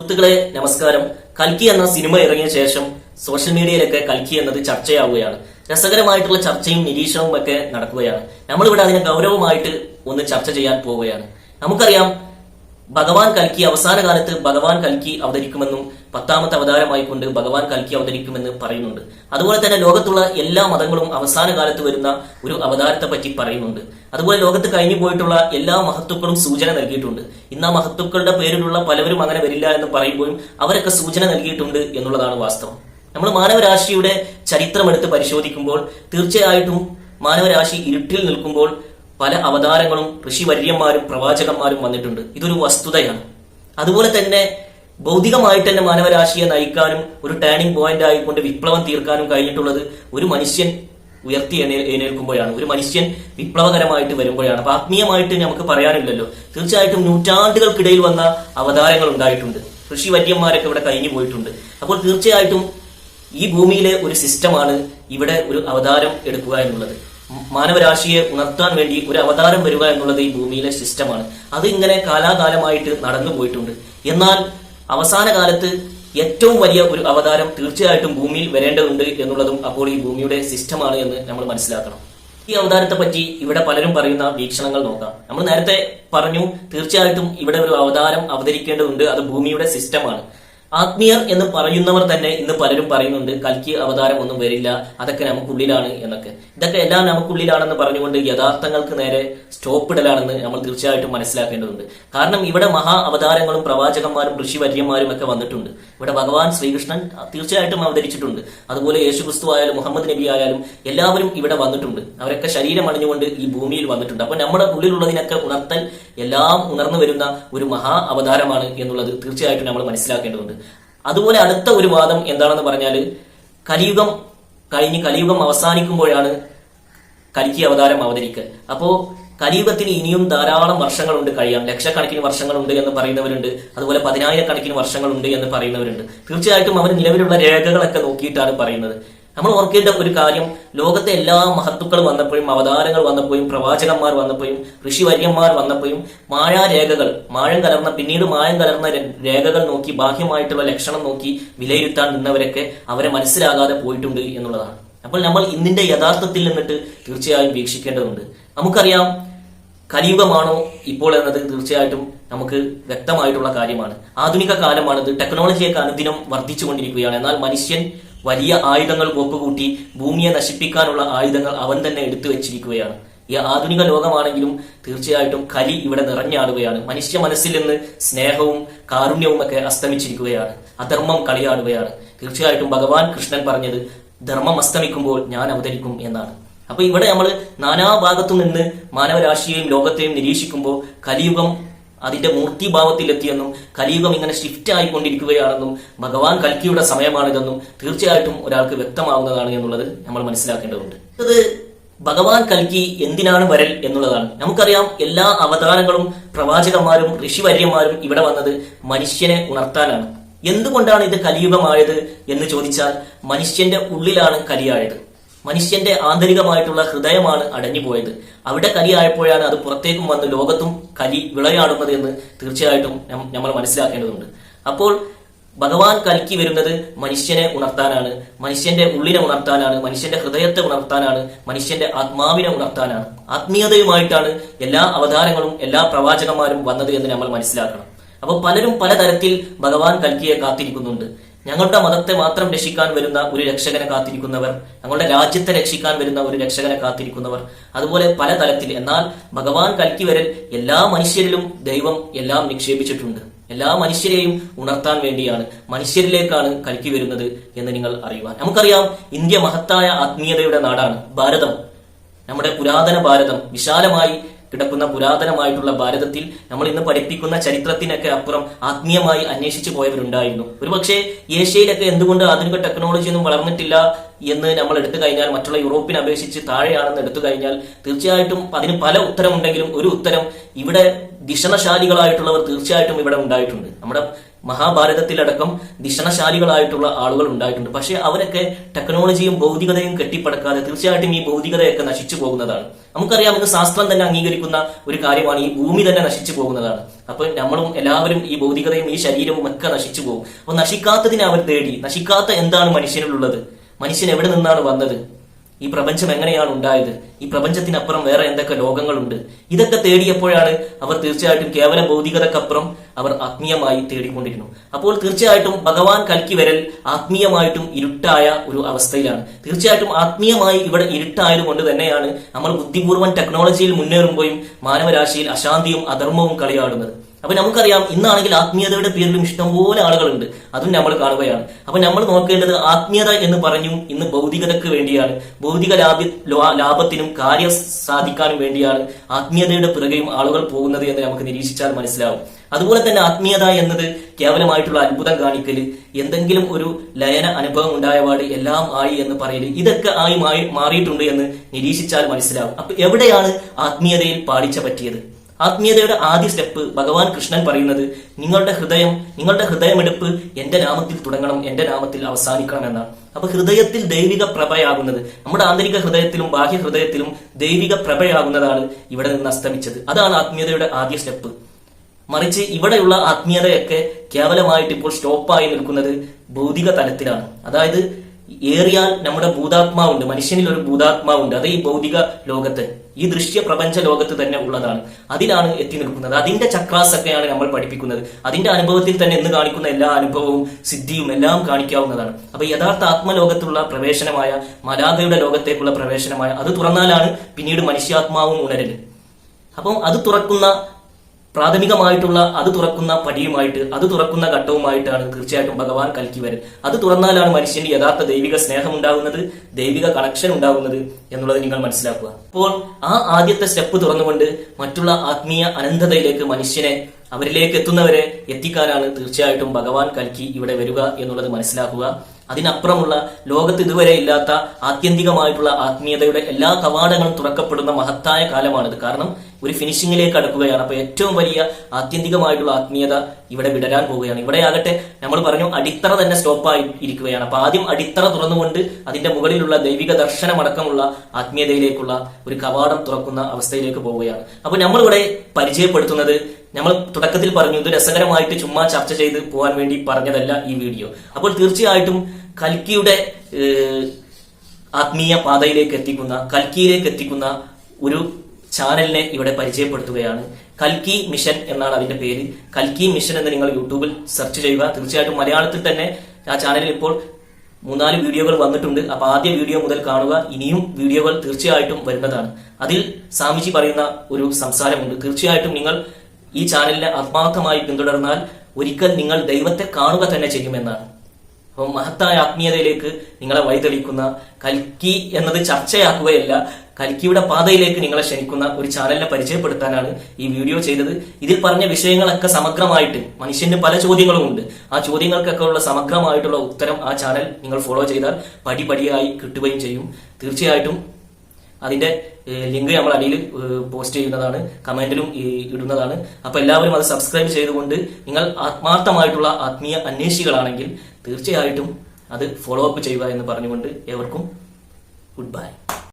സുഹൃത്തുക്കളെ നമസ്കാരം. കൽക്കി എന്ന സിനിമ ഇറങ്ങിയ ശേഷം സോഷ്യൽ മീഡിയയിലൊക്കെ കൽക്കി എന്നത് ചർച്ചയാവുകയാണ്. രസകരമായിട്ടുള്ള ചർച്ചയും നിരീക്ഷണവും ഒക്കെ നടക്കുകയാണ്. നമ്മളിവിടെ അതിനെ ഗൗരവമായിട്ട് ഒന്ന് ചർച്ച ചെയ്യാൻ പോവുകയാണ്. നമുക്കറിയാം ഭഗവാൻ കൽക്കി അവസാന കാലത്ത് ഭഗവാൻ കൽക്കി അവതരിക്കുമെന്നും പത്താമത്തെ അവതാരമായിക്കൊണ്ട് ഭഗവാൻ കൽക്കി അവതരിക്കുമെന്ന് പറയുന്നുണ്ട്. അതുപോലെ തന്നെ ലോകത്തുള്ള എല്ലാ മതങ്ങളും അവസാന കാലത്ത് വരുന്ന ഒരു അവതാരത്തെ പറ്റി പറയുന്നുണ്ട്. അതുപോലെ ലോകത്ത് കഴിഞ്ഞു പോയിട്ടുള്ള എല്ലാ മഹത്തുക്കളും സൂചന നൽകിയിട്ടുണ്ട്. ഇന്ന് ആ പേരിലുള്ള പലവരും അങ്ങനെ വരില്ല എന്ന് പറയുമ്പോഴും അവരൊക്കെ സൂചന നൽകിയിട്ടുണ്ട് എന്നുള്ളതാണ് വാസ്തവം. നമ്മൾ മാനവരാശിയുടെ ചരിത്രം എടുത്ത് പരിശോധിക്കുമ്പോൾ തീർച്ചയായിട്ടും മാനവരാശി ഇരുട്ടിൽ നിൽക്കുമ്പോൾ പല അവതാരങ്ങളും ഋഷിവര്യന്മാരും പ്രവാചകന്മാരും വന്നിട്ടുണ്ട്. ഇതൊരു വസ്തുതയാണ്. അതുപോലെ തന്നെ ഭൗതികമായിട്ട് തന്നെ മാനവരാശിയെ നയിക്കാനും ഒരു ടേണിംഗ് പോയിന്റ് ആയിക്കൊണ്ട് വിപ്ലവം തീർക്കാനും കഴിഞ്ഞിട്ടുള്ളത് ഒരു മനുഷ്യൻ ഉയർത്തി എണേൽക്കുമ്പോഴാണ് ഒരു മനുഷ്യൻ വിപ്ലവകരമായിട്ട് വരുമ്പോഴാണ്. അപ്പൊ ആത്മീയമായിട്ട് നമുക്ക് പറയാനില്ലല്ലോ. തീർച്ചയായിട്ടും നൂറ്റാണ്ടുകൾക്കിടയിൽ വന്ന അവതാരങ്ങൾ ഉണ്ടായിട്ടുണ്ട്. ഋഷിവര്യന്മാരൊക്കെ ഇവിടെ കഴിഞ്ഞു പോയിട്ടുണ്ട്. അപ്പോൾ തീർച്ചയായിട്ടും ഈ ഭൂമിയിലെ ഒരു സിസ്റ്റമാണ് ഇവിടെ ഒരു അവതാരം എടുക്കുക എന്നുള്ളത്. മാനവരാശിയെ ഉണർത്താൻ വേണ്ടി ഒരു അവതാരം വരിക എന്നുള്ളത് ഈ ഭൂമിയിലെ സിസ്റ്റമാണ്. അത് ഇങ്ങനെ കാലാകാലമായിട്ട് നടന്നു പോയിട്ടുണ്ട് എന്നാൽ അവസാന കാലത്ത് ഏറ്റവും വലിയ ഒരു അവതാരം തീർച്ചയായിട്ടും ഭൂമിയിൽ വരേണ്ടതുണ്ട് എന്നുള്ളതും അപ്പോൾ ഈ ഭൂമിയുടെ സിസ്റ്റമാണ് എന്ന് നമ്മൾ മനസ്സിലാക്കണം. ഈ അവതാരത്തെ പറ്റി ഇവിടെ പലരും പറയുന്ന വീക്ഷണങ്ങൾ നോക്കാം. നമ്മൾ നേരത്തെ പറഞ്ഞു തീർച്ചയായിട്ടും ഇവിടെ ഒരു അവതാരം അവതരിക്കേണ്ടതുണ്ട് അത് ഭൂമിയുടെ സിസ്റ്റമാണ്. ആത്മീയർ എന്ന് പറയുന്നവർ തന്നെ ഇന്ന് പലരും പറയുന്നുണ്ട് കൽക്കി അവതാരം ഒന്നും വരില്ല അതൊക്കെ നമുക്കുള്ളിലാണ് എന്നൊക്കെ. ഇതൊക്കെ എല്ലാം നമുക്കുള്ളിലാണെന്ന് പറഞ്ഞുകൊണ്ട് യഥാർത്ഥങ്ങൾക്ക് നേരെ സ്റ്റോപ്പ് ഇടലാണെന്ന് നമ്മൾ തീർച്ചയായിട്ടും മനസ്സിലാക്കേണ്ടതുണ്ട്. കാരണം ഇവിടെ മഹാ അവതാരങ്ങളും പ്രവാചകന്മാരും ഋഷിവര്യന്മാരും ഒക്കെ വന്നിട്ടുണ്ട്. ഇവിടെ ഭഗവാൻ ശ്രീകൃഷ്ണൻ തീർച്ചയായിട്ടും അവതരിച്ചിട്ടുണ്ട്. അതുപോലെ യേശുക്രിസ്തു ആയാലും മുഹമ്മദ് നബി ആയാലും എല്ലാവരും ഇവിടെ വന്നിട്ടുണ്ട്. അവരൊക്കെ ശരീരം അണിഞ്ഞുകൊണ്ട് ഈ ഭൂമിയിൽ വന്നിട്ടുണ്ട്. അപ്പൊ നമ്മുടെ ഉള്ളിലുള്ളതിനൊക്കെ ഉണർത്തൽ എല്ലാം ഉണർന്നു വരുന്ന ഒരു മഹാ അവതാരമാണ് എന്നുള്ളത് തീർച്ചയായിട്ടും നമ്മൾ മനസ്സിലാക്കേണ്ടതുണ്ട്. അതുപോലെ അടുത്ത ഒരു വാദം എന്താണെന്ന് പറഞ്ഞാൽ കലിയുഗം കഴിഞ്ഞ് കലിയുഗം അവസാനിക്കുമ്പോഴാണ് കലിക്ക് അവതാരം അവതരിക്കൽ അപ്പോ കലിയുഗത്തിന് ഇനിയും ധാരാളം വർഷങ്ങളുണ്ട് കഴിയാം. ലക്ഷക്കണക്കിന് വർഷങ്ങളുണ്ട് എന്ന് പറയുന്നവരുണ്ട്. അതുപോലെ പതിനായിരക്കണക്കിന് വർഷങ്ങളുണ്ട് എന്ന് പറയുന്നവരുണ്ട്. തീർച്ചയായിട്ടും അവർ നിലവിലുള്ള രേഖകളൊക്കെ നോക്കിയിട്ടാണ് പറയുന്നത്. നമ്മൾ ഓർക്കേണ്ട ഒരു കാര്യം ലോകത്തെ എല്ലാ മഹത്തുക്കൾ വന്നപ്പോഴും അവതാരങ്ങൾ വന്നപ്പോഴും പ്രവാചകന്മാർ വന്നപ്പോഴും ഋഷിവര്യന്മാർ വന്നപ്പോഴും മായാരേഖകൾ മായം കലർന്ന പിന്നീട് മായം കലർന്ന രേഖകൾ നോക്കി ബാഹ്യമായിട്ടുള്ള ലക്ഷണം നോക്കി വിലയിരുത്താൻ നിന്നവരൊക്കെ അവരെ മനസ്സിലാകാതെ പോയിട്ടുണ്ട് എന്നുള്ളതാണ്. അപ്പോൾ നമ്മൾ ഇന്നിന്റെ യഥാർത്ഥത്തിൽ നിന്നിട്ട് തീർച്ചയായും വീക്ഷിക്കേണ്ടതുണ്ട്. നമുക്കറിയാം കലിയുഗമാണോ ഇപ്പോൾ എന്നത് തീർച്ചയായിട്ടും നമുക്ക് വ്യക്തമായിട്ടുള്ള കാര്യമാണ്. ആധുനിക കാലമാണിത് ടെക്നോളജിയൊക്കെ അനുദിനം വർദ്ധിച്ചുകൊണ്ടിരിക്കുകയാണ്. എന്നാൽ മനുഷ്യൻ വലിയ ആയുധങ്ങൾ കോപ്പുകൂട്ടി ഭൂമിയെ നശിപ്പിക്കാനുള്ള ആയുധങ്ങൾ അവൻ തന്നെ എടുത്തു വെച്ചിരിക്കുകയാണ്. ഈ ആധുനിക ലോകമാണെങ്കിലും തീർച്ചയായിട്ടും കലി ഇവിടെ നിറഞ്ഞാടുകയാണ്. മനുഷ്യ മനസ്സിൽ നിന്ന് സ്നേഹവും കാരുണ്യവും ഒക്കെ അസ്തമിച്ചിരിക്കുകയാണ്. അധർമ്മം കളിയാടുകയാണ്. തീർച്ചയായിട്ടും ഭഗവാൻ കൃഷ്ണൻ പറഞ്ഞത് ധർമ്മം അസ്തമിക്കുമ്പോൾ ഞാൻ അവതരിക്കും എന്നാണ്. അപ്പൊ ഇവിടെ നമ്മൾ നാനാഭാഗത്തു നിന്ന് മാനവരാശിയെയും ലോകത്തെയും നിരീക്ഷിക്കുമ്പോൾ കലിയുഗം അതിന്റെ മൂർത്തിഭാവത്തിലെത്തിയെന്നും കലിയുഗം ഇങ്ങനെ ഷിഫ്റ്റ് ആയിക്കൊണ്ടിരിക്കുകയാണെന്നും ഭഗവാൻ കൽക്കിയുടെ സമയമാണിതെന്നും തീർച്ചയായിട്ടും ഒരാൾക്ക് വ്യക്തമാവുന്നതാണ് എന്നുള്ളത് നമ്മൾ മനസ്സിലാക്കേണ്ടതുണ്ട്. അത് ഭഗവാൻ കൽക്കി എന്തിനാണ് വരൽ എന്നുള്ളതാണ്. നമുക്കറിയാം എല്ലാ അവതാരങ്ങളും പ്രവാചകന്മാരും ഋഷിവര്യന്മാരും ഇവിടെ വന്നത് മനുഷ്യനെ ഉണർത്താനാണ്. എന്തുകൊണ്ടാണ് ഇത് കലിയുഗമായത് എന്ന് ചോദിച്ചാൽ മനുഷ്യന്റെ ഉള്ളിലാണ് കലിയായത്. മനുഷ്യന്റെ ആന്തരികമായിട്ടുള്ള ഹൃദയമാണ് അടഞ്ഞുപോയത്. അവിടെ കലിയായപ്പോഴാണ് അത് പുറത്തേക്കും വന്ന് ലോകത്തും കലി വിളയാടുന്നത് എന്ന് തീർച്ചയായിട്ടും നമ്മൾ മനസ്സിലാക്കേണ്ടതുണ്ട്. അപ്പോൾ ഭഗവാൻ കലിക്ക് വരുന്നത് മനുഷ്യനെ ഉണർത്താനാണ് മനുഷ്യന്റെ ഉള്ളിനെ ഉണർത്താനാണ് മനുഷ്യന്റെ ഹൃദയത്തെ ഉണർത്താനാണ് മനുഷ്യന്റെ ആത്മാവിനെ ഉണർത്താനാണ്. ആത്മീയതയുമായിട്ടാണ് എല്ലാ അവതാരങ്ങളും എല്ലാ പ്രവാചകന്മാരും വന്നത് എന്ന് നമ്മൾ മനസ്സിലാക്കണം. അപ്പോൾ പലരും പലതരത്തിൽ ഭഗവാൻ കൽക്കിയെ കാത്തിരിക്കുന്നുണ്ട്. ഞങ്ങളുടെ മതത്തെ മാത്രം രക്ഷിക്കാൻ വരുന്ന ഒരു രക്ഷകനെ കാത്തിരിക്കുന്നവർ ഞങ്ങളുടെ രാജ്യത്തെ രക്ഷിക്കാൻ വരുന്ന ഒരു രക്ഷകനെ കാത്തിരിക്കുന്നവർ. അതുപോലെ പല തലത്തിൽ എന്നാൽ ഭഗവാൻ കൽക്കി വരൽ എല്ലാ മനുഷ്യരിലും ദൈവം എല്ലാം നിക്ഷേപിച്ചിട്ടുണ്ട്. എല്ലാ മനുഷ്യരെയും ഉണർത്താൻ വേണ്ടിയാണ് മനുഷ്യരിലേക്കാണ് കൽക്കി വരുന്നത് എന്ന് നിങ്ങൾ അറിയുവാൻ. നമുക്കറിയാം ഇന്ത്യ മഹത്തായ ആത്മീയതയുടെ നാടാണ് ഭാരതം. നമ്മുടെ പുരാതന ഭാരതം വിശാലമായി കിടക്കുന്ന പുരാതനമായിട്ടുള്ള ഭാരതത്തിൽ നമ്മൾ ഇന്ന് പഠിപ്പിക്കുന്ന ചരിത്രത്തിനൊക്കെ അപ്പുറം ആത്മീയമായി അന്വേഷിച്ചു പോയവരുണ്ടായിരുന്നു. ഒരുപക്ഷെ ഏഷ്യയിലൊക്കെ എന്തുകൊണ്ട് ആധുനിക ടെക്നോളജി ഒന്നും വളർന്നിട്ടില്ല എന്ന് നമ്മൾ എടുത്തു കഴിഞ്ഞാൽ മറ്റുള്ള യൂറോപ്പിനെ അപേക്ഷിച്ച് താഴെയാണെന്ന് എടുത്തു കഴിഞ്ഞാൽ തീർച്ചയായിട്ടും അതിന് പല ഉത്തരമുണ്ടെങ്കിലും ഒരു ഉത്തരം ഇവിടെ ദിഷണശാലികളായിട്ടുള്ളവർ തീർച്ചയായിട്ടും ഇവിടെ ഉണ്ടായിട്ടുണ്ട്. നമ്മുടെ മഹാഭാരതത്തിലടക്കം ദിഷണശാലികളായിട്ടുള്ള ആളുകൾ ഉണ്ടായിട്ടുണ്ട്. പക്ഷെ അവരൊക്കെ ടെക്നോളജിയും ഭൗതികതയും കെട്ടിപ്പടക്കാതെ തീർച്ചയായിട്ടും ഈ ഭൗതികതയൊക്കെ നശിച്ചു പോകുന്നതാണ്. നമുക്കറിയാം നമുക്ക് ശാസ്ത്രം തന്നെ അംഗീകരിക്കുന്ന ഒരു കാര്യമാണ് ഈ ഭൂമി തന്നെ നശിച്ചു പോകുന്നതാണ്. അപ്പൊ നമ്മളും എല്ലാവരും ഈ ഭൗതികതയും ഈ ശരീരവും ഒക്കെ നശിച്ചു പോകും. അപ്പൊ നശിക്കാത്തതിനെ അവർ തേടി നശിക്കാത്ത എന്താണ് മനുഷ്യനിലുള്ളത്? മനുഷ്യൻ എവിടെ നിന്നാണ് വന്നത്? ഈ പ്രപഞ്ചം എങ്ങനെയാണ് ഉണ്ടായത്? ഈ പ്രപഞ്ചത്തിനപ്പുറം വേറെ എന്തൊക്കെ ലോകങ്ങളുണ്ട്? ഇതൊക്കെ തേടിയപ്പോഴാണ് അവർ തീർച്ചയായിട്ടും കേവല ഭൗതികതക്കപ്പുറം അവർ ആത്മീയമായി തേടിക്കൊണ്ടിരുന്നു. അപ്പോൾ തീർച്ചയായിട്ടും ഭഗവാൻ കൽക്കി വരൽ ആത്മീയമായിട്ടും ഇരുട്ടായ ഒരു അവസ്ഥയിലാണ്. തീർച്ചയായിട്ടും ആത്മീയമായി ഇവിടെ ഇരുട്ടായത് കൊണ്ട് തന്നെയാണ് നമ്മൾ ബുദ്ധിപൂർവം ടെക്നോളജിയിൽ മുന്നേറുമ്പോഴും മാനവരാശിയിൽ അശാന്തിയും അധർമ്മവും കളിയാടുന്നത്. അപ്പൊ നമുക്കറിയാം ഇന്നാണെങ്കിൽ ആത്മീയതയുടെ പേരിലും ഇഷ്ടംപോലെ ആളുകളുണ്ട്. അതും നമ്മൾ കാണുകയാണ്. അപ്പൊ നമ്മൾ നോക്കേണ്ടത് ആത്മീയത എന്ന് പറഞ്ഞു ഇന്ന് ഭൗതികതയ്ക്ക് വേണ്ടിയാണ്. ഭൗതിക ലാഭ ലാഭത്തിനും കാര്യം സാധിക്കാനും വേണ്ടിയാണ് ആത്മീയതയുടെ പിറകെയും ആളുകൾ പോകുന്നത് എന്ന് നമുക്ക് നിരീക്ഷിച്ചാൽ മനസ്സിലാവും. അതുപോലെ തന്നെ ആത്മീയത എന്നത് കേവലമായിട്ടുള്ള അത്ഭുതം കാണിക്കൽ എന്തെങ്കിലും ഒരു ലയന അനുഭവം ഉണ്ടായപാട് എല്ലാം ആയി എന്ന് പറയൽ ഇതൊക്കെ ആയി മാറിയിട്ടുണ്ട് എന്ന് നിരീക്ഷിച്ചാൽ മനസ്സിലാവും. അപ്പൊ എവിടെയാണ് ആത്മീയതയിൽ പാളിച്ച പറ്റിയത്? ആത്മീയതയുടെ ആദ്യ സ്റ്റെപ്പ് ഭഗവാൻ കൃഷ്ണൻ പറയുന്നത് നിങ്ങളുടെ ഹൃദയം നിങ്ങളുടെ ഹൃദയമെടുപ്പ് എന്റെ നാമത്തിൽ തുടങ്ങണം എന്റെ നാമത്തിൽ അവസാനിക്കണം എന്നാണ്. അപ്പൊ ഹൃദയത്തിൽ ദൈവിക പ്രഭയാകുന്നത് നമ്മുടെ ആന്തരിക ഹൃദയത്തിലും ബാഹ്യ ഹൃദയത്തിലും ദൈവിക പ്രഭയാകുന്നതാണ് ഇവിടെ നിന്ന് അസ്തമിച്ചത്. അതാണ് ആത്മീയതയുടെ ആദ്യ സ്റ്റെപ്പ്. മറിച്ച് ഇവിടെയുള്ള ആത്മീയതയൊക്കെ കേവലമായിട്ട് ഇപ്പോൾ സ്റ്റോപ്പായി നിൽക്കുന്നത് ഭൗതിക തലത്തിലാണ്. അതായത് ഏറിയാൽ നമ്മുടെ ഭൂതാത്മാവുണ്ട് മനുഷ്യനിൽ ഒരു ഭൂതാത്മാവുണ്ട് അത് ഈ ഭൗതിക ലോകത്ത്. ഈ ദൃശ്യ പ്രപഞ്ച ലോകത്ത് തന്നെ ഉള്ളതാണ്. അതിലാണ് എത്തി നിൽക്കുന്നത്. അതിന്റെ ചക്രാസ് ഒക്കെയാണ് നമ്മൾ പഠിപ്പിക്കുന്നത്. അതിന്റെ അനുഭവത്തിൽ തന്നെ എന്ന് കാണിക്കുന്ന എല്ലാ അനുഭവവും സിദ്ധിയും എല്ലാം കാണിക്കാവുന്നതാണ്. അപ്പൊ യഥാർത്ഥ ആത്മലോകത്തുള്ള പ്രവേശനമായ മലാഗയുടെ ലോകത്തേക്കുള്ള പ്രവേശനമായ അത് തുറന്നാലാണ് പിന്നീട് മനുഷ്യാത്മാവും ഉണരൽ. അപ്പം അത് തുറക്കുന്ന പ്രാഥമികമായിട്ടുള്ള അത് തുറക്കുന്ന പടിയുമായിട്ട് അത് തുറക്കുന്ന ഘട്ടവുമായിട്ടാണ് തീർച്ചയായിട്ടും ഭഗവാൻ കൽക്കി വരൽ അത് തുറന്നാലാണ് മനുഷ്യന്റെ യഥാർത്ഥ ദൈവിക സ്നേഹം ഉണ്ടാകുന്നത് ദൈവിക കണക്ഷൻ ഉണ്ടാകുന്നത് എന്നുള്ളത് നിങ്ങൾ മനസ്സിലാക്കുക. അപ്പോൾ ആ ആദ്യത്തെ സ്റ്റെപ്പ് തുറന്നുകൊണ്ട് മറ്റുള്ള ആത്മീയ അനന്തതയിലേക്ക് മനുഷ്യനെ അവരിലേക്ക് എത്തുന്നവരെ എത്തിക്കാനാണ് തീർച്ചയായിട്ടും ഭഗവാൻ കൽക്കി ഇവിടെ വരിക എന്നുള്ളത് മനസ്സിലാക്കുക. അതിനപ്പുറമുള്ള ലോകത്ത് ഇതുവരെ ഇല്ലാത്ത ആത്യന്തികമായിട്ടുള്ള ആത്മീയതയുടെ എല്ലാ കവാടങ്ങളും തുറക്കപ്പെടുന്ന മഹത്തായ കാലമാണിത്. കാരണം ഒരു ഫിനിഷിംഗിലേക്ക് അടുക്കുകയാണ്. അപ്പൊ ഏറ്റവും വലിയ ആത്യന്തികമായിട്ടുള്ള ആത്മീയത ഇവിടെ വിടരാൻ പോവുകയാണ്. ഇവിടെ ആകട്ടെ നമ്മൾ പറഞ്ഞു അടിത്തറ തന്നെ സ്റ്റോപ്പായി ഇരിക്കുകയാണ്. അപ്പൊ ആദ്യം അടിത്തറ തുറന്നുകൊണ്ട് അതിന്റെ മുകളിലുള്ള ദൈവിക ദർശനമടക്കമുള്ള ആത്മീയതയിലേക്കുള്ള ഒരു കവാടം തുറക്കുന്ന അവസ്ഥയിലേക്ക് പോവുകയാണ്. അപ്പൊ നമ്മളിവിടെ പരിചയപ്പെടുത്തുന്നത് നമ്മൾ തുടക്കത്തിൽ പറഞ്ഞു ഇത് രസകരമായിട്ട് ചുമ്മാ ചർച്ച ചെയ്ത് പോകാൻ വേണ്ടി പറഞ്ഞതല്ല ഈ വീഡിയോ. അപ്പോൾ തീർച്ചയായിട്ടും കൽക്കിയുടെ ആത്മീയ പാതയിലേക്ക് എത്തിക്കുന്ന കൽക്കിയിലേക്ക് എത്തിക്കുന്ന ഒരു ചാനലിനെ ഇവിടെ പരിചയപ്പെടുത്തുകയാണ്. കൽക്കി മിഷൻ എന്നാണ് അതിന്റെ പേര്. കൽക്കി മിഷൻ എന്ന് നിങ്ങൾ യൂട്യൂബിൽ സെർച്ച് ചെയ്യുക. തീർച്ചയായിട്ടും മലയാളത്തിൽ തന്നെ ആ ചാനലിൽ ഇപ്പോൾ മൂന്നാൽ വീഡിയോകൾ വന്നിട്ടുണ്ട്. അപ്പൊ ആദ്യ വീഡിയോ മുതൽ കാണുക. ഇനിയും വീഡിയോകൾ തീർച്ചയായിട്ടും വരുന്നതാണ്. അതിൽ സ്വാമിജി പറയുന്ന ഒരു സംസാരമുണ്ട്. തീർച്ചയായിട്ടും നിങ്ങൾ ഈ ചാനലിനെ ആത്മാർത്ഥമായി പിന്തുടർന്നാൽ ഒരിക്കൽ നിങ്ങൾ ദൈവത്തെ കാണുക തന്നെ ചെയ്യുമെന്നാണ്. അപ്പം മഹത്തായ ആത്മീയതയിലേക്ക് നിങ്ങളെ വഴിതെളിക്കുന്ന കൽക്കി എന്നത് ചർച്ചയാക്കുകയല്ല കൽക്കിയുടെ പാതയിലേക്ക് നിങ്ങളെ ക്ഷണിക്കുന്ന ഒരു ചാനലിനെ പരിചയപ്പെടുത്താനാണ് ഈ വീഡിയോ ചെയ്തത്. ഇതിൽ പറഞ്ഞ വിഷയങ്ങളൊക്കെ സമഗ്രമായിട്ട് മനുഷ്യന് പല ചോദ്യങ്ങളും ഉണ്ട്. ആ ചോദ്യങ്ങൾക്കൊക്കെ ഉള്ള സമഗ്രമായിട്ടുള്ള ഉത്തരം ആ ചാനൽ നിങ്ങൾ ഫോളോ ചെയ്താൽ പടിപടിയായി കിട്ടുകയും ചെയ്യും. തീർച്ചയായിട്ടും അതിന്റെ ലിങ്ക് നമ്മൾ അടിയിൽ പോസ്റ്റ് ചെയ്യുന്നതാണ് കമന്റിലും ഇടുന്നതാണ്. അപ്പൊ എല്ലാവരും അത് സബ്സ്ക്രൈബ് ചെയ്തുകൊണ്ട് നിങ്ങൾ ആത്മാർത്ഥമായിട്ടുള്ള ആത്മീയ അന്വേഷികളാണെങ്കിൽ തീർച്ചയായിട്ടും അത് ഫോളോ അപ്പ് ചെയ്യുക എന്ന് പറഞ്ഞുകൊണ്ട് ഏവർക്കും ഗുഡ് ബൈ